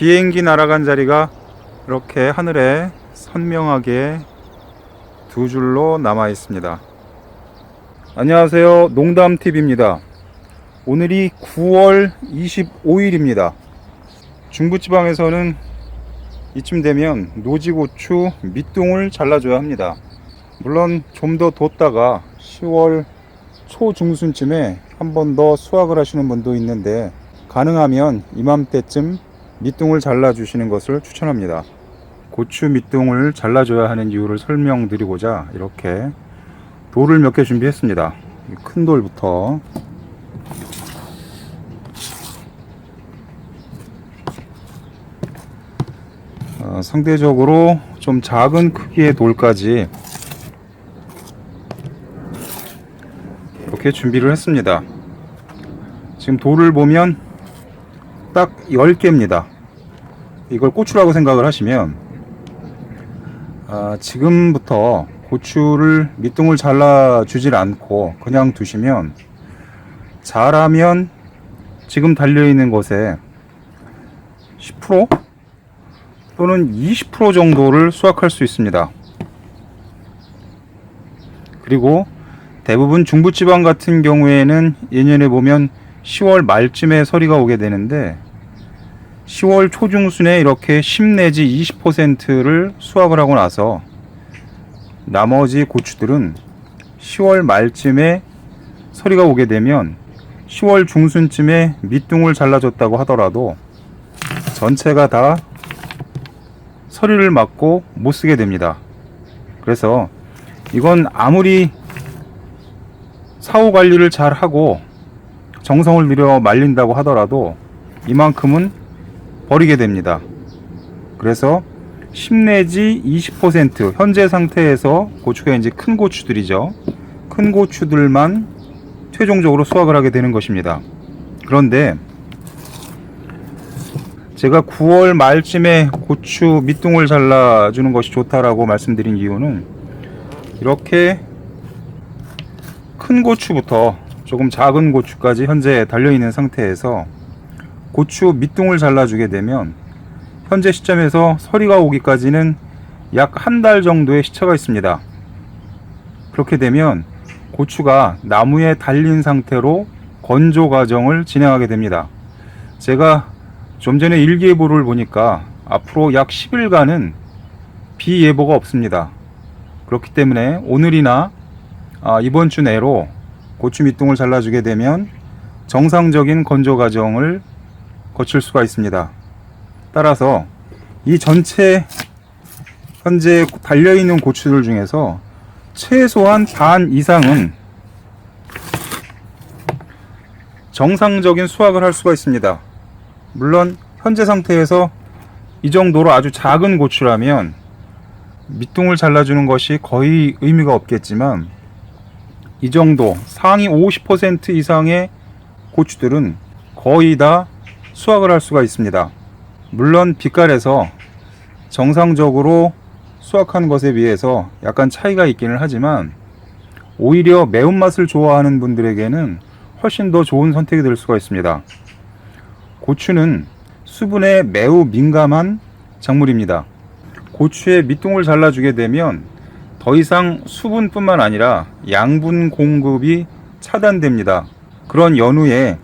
비행기 날아간 자리가 이렇게 하늘에 선명하게 두 줄로 남아 있습니다. 안녕하세요. 농담TV입니다. 오늘이 9월 25일입니다. 중부지방에서는 이쯤 되면 노지고추 밑둥을 잘라줘야 합니다. 물론 좀 더 뒀다가 10월 초중순쯤에 한 번 더 수확을 하시는 분도 있는데 가능하면 이맘때쯤 밑둥을 잘라 주시는 것을 추천합니다. 고추 밑둥을 잘라줘야 하는 이유를 설명드리고자 이렇게 돌을 몇 개 준비했습니다. 이큰 돌부터 어, 상대적으로 좀 작은 크기의 돌까지 이렇게 준비를 했습니다. 지금 돌을 보면 딱 10개입니다. 이걸 고추라고 생각을 하시면 아, 지금부터 고추를 밑둥을 잘라 주질 않고 그냥 두시면 자라면 지금 달려 있는 것에 10% 또는 20% 정도를 수확할 수 있습니다. 그리고 대부분 중부지방 같은 경우에는 예년에 보면 10월 말쯤에 서리가 오게 되는데 10월 초중순에 이렇게 10 내지 20%를 수확을 하고 나서 나머지 고추들은 10월 말쯤에 서리가 오게 되면 10월 중순쯤에 밑둥을 잘라줬다고 하더라도 전체가 다 서리를 맞고 못 쓰게 됩니다. 그래서 이건 아무리 사후 관리를 잘 하고 정성을 들여 말린다고 하더라도 이만큼은 버리게 됩니다. 그래서 10 내지 20% 현재 상태에서 고추가 이제 큰 고추들이죠. 큰 고추들만 최종적으로 수확을 하게 되는 것입니다. 그런데 제가 9월 말쯤에 고추 밑둥을 잘라주는 것이 좋다라고 말씀드린 이유는 이렇게 큰 고추부터 조금 작은 고추까지 현재 달려있는 상태에서 고추 밑둥을 잘라주게 되면 현재 시점에서 서리가 오기까지는 약 한 달 정도의 시차가 있습니다. 그렇게 되면 고추가 나무에 달린 상태로 건조 과정을 진행하게 됩니다. 제가 좀 전에 일기예보를 보니까 앞으로 약 10일간은 비 예보가 없습니다. 그렇기 때문에 오늘이나 아, 이번 주 내로 고추 밑둥을 잘라주게 되면 정상적인 건조 과정을 거칠 수가 있습니다. 따라서 이 전체 현재 달려있는 고추들 중에서 최소한 반 이상은 정상적인 수확을 할 수가 있습니다. 물론 현재 상태에서 이 정도로 아주 작은 고추라면 밑둥을 잘라주는 것이 거의 의미가 없겠지만 이 정도 상위 50% 이상의 고추들은 거의 다 수확을 할 수가 있습니다. 물론 빛깔에서 정상적으로 수확한 것에 비해서 약간 차이가 있기는 하지만 오히려 매운맛을 좋아하는 분들에게는 훨씬 더 좋은 선택이 될 수가 있습니다. 고추는 수분에 매우 민감한 작물입니다. 고추의 밑둥을 잘라주게 되면 더 이상 수분뿐만 아니라 양분 공급이 차단됩니다. 그런 연후에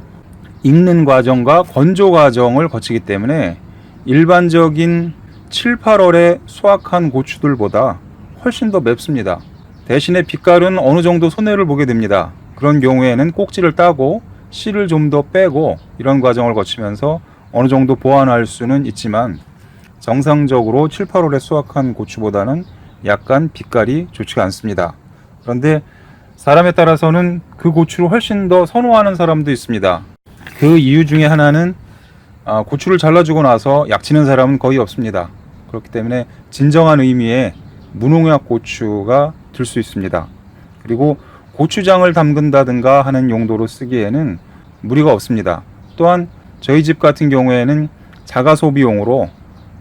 익는 과정과 건조 과정을 거치기 때문에 일반적인 7, 8월에 수확한 고추들보다 훨씬 더 맵습니다. 대신에 빛깔은 어느 정도 손해를 보게 됩니다. 그런 경우에는 꼭지를 따고 씨를 좀 더 빼고 이런 과정을 거치면서 어느 정도 보완할 수는 있지만 정상적으로 7, 8월에 수확한 고추보다는 약간 빛깔이 좋지가 않습니다. 그런데 사람에 따라서는 그 고추를 훨씬 더 선호하는 사람도 있습니다. 그 이유 중에 하나는 아, 고추를 잘라주고 나서 약치는 사람은 거의 없습니다. 그렇기 때문에 진정한 의미의 무농약 고추가 될 수 있습니다. 그리고 고추장을 담근다든가 하는 용도로 쓰기에는 무리가 없습니다. 또한 저희 집 같은 경우에는 자가 소비용으로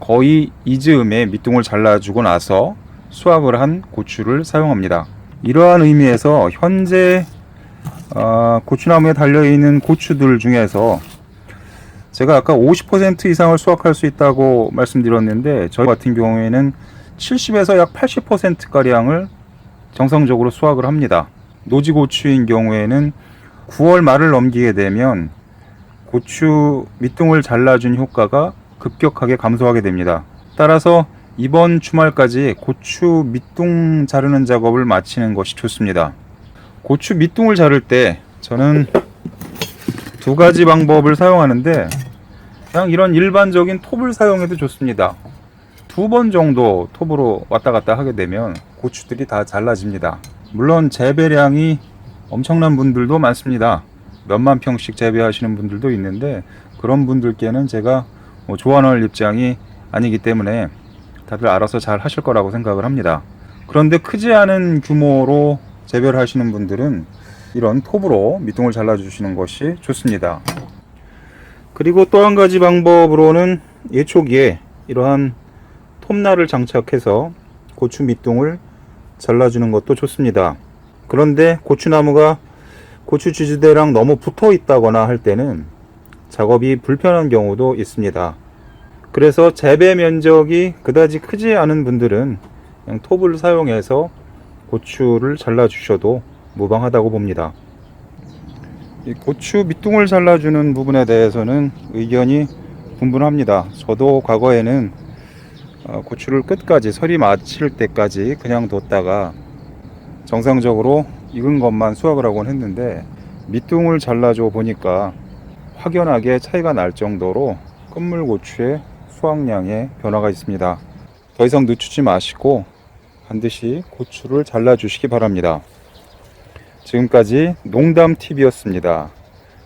거의 이즈음에 밑둥을 잘라주고 나서 수확을 한 고추를 사용합니다. 이러한 의미에서 현재 어, 고추나무에 달려있는 고추들 중에서 제가 아까 50% 이상을 수확할 수 있다고 말씀드렸는데 저희 같은 경우에는 70에서 약 80%가량을 정상적으로 수확을 합니다. 노지고추인 경우에는 9월 말을 넘기게 되면 고추 밑둥을 잘라준 효과가 급격하게 감소하게 됩니다. 따라서 이번 주말까지 고추 밑둥 자르는 작업을 마치는 것이 좋습니다. 고추 밑둥을 자를 때 저는 두 가지 방법을 사용하는데 그냥 이런 일반적인 톱을 사용해도 좋습니다. 두 번 정도 톱으로 왔다 갔다 하게 되면 고추들이 다 잘라집니다. 물론 재배량이 엄청난 분들도 많습니다. 몇만 평씩 재배하시는 분들도 있는데 그런 분들께는 제가 뭐 조언할 입장이 아니기 때문에 다들 알아서 잘 하실 거라고 생각을 합니다. 그런데 크지 않은 규모로 재배를 하시는 분들은 이런 톱으로 밑둥을 잘라주시는 것이 좋습니다. 그리고 또 한 가지 방법으로는 예초기에 이러한 톱날을 장착해서 고추 밑둥을 잘라주는 것도 좋습니다. 그런데 고추나무가 고추 지지대랑 너무 붙어 있다거나 할 때는 작업이 불편한 경우도 있습니다. 그래서 재배 면적이 그다지 크지 않은 분들은 그냥 톱을 사용해서 고추를 잘라 주셔도 무방하다고 봅니다. 이 고추 밑둥을 잘라주는 부분에 대해서는 의견이 분분합니다. 저도 과거에는 어, 고추를 끝까지 설이 마칠 때까지 그냥 뒀다가 정상적으로 익은 것만 수확을 하곤 했는데 밑둥을 잘라줘 보니까 확연하게 차이가 날 정도로 끝물고추의 수확량에 변화가 있습니다. 더 이상 늦추지 마시고 반드시 고추를 잘라 주시기 바랍니다. 지금까지 농담TV였습니다.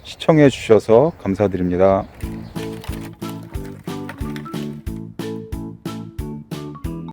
시청해 주셔서 감사드립니다.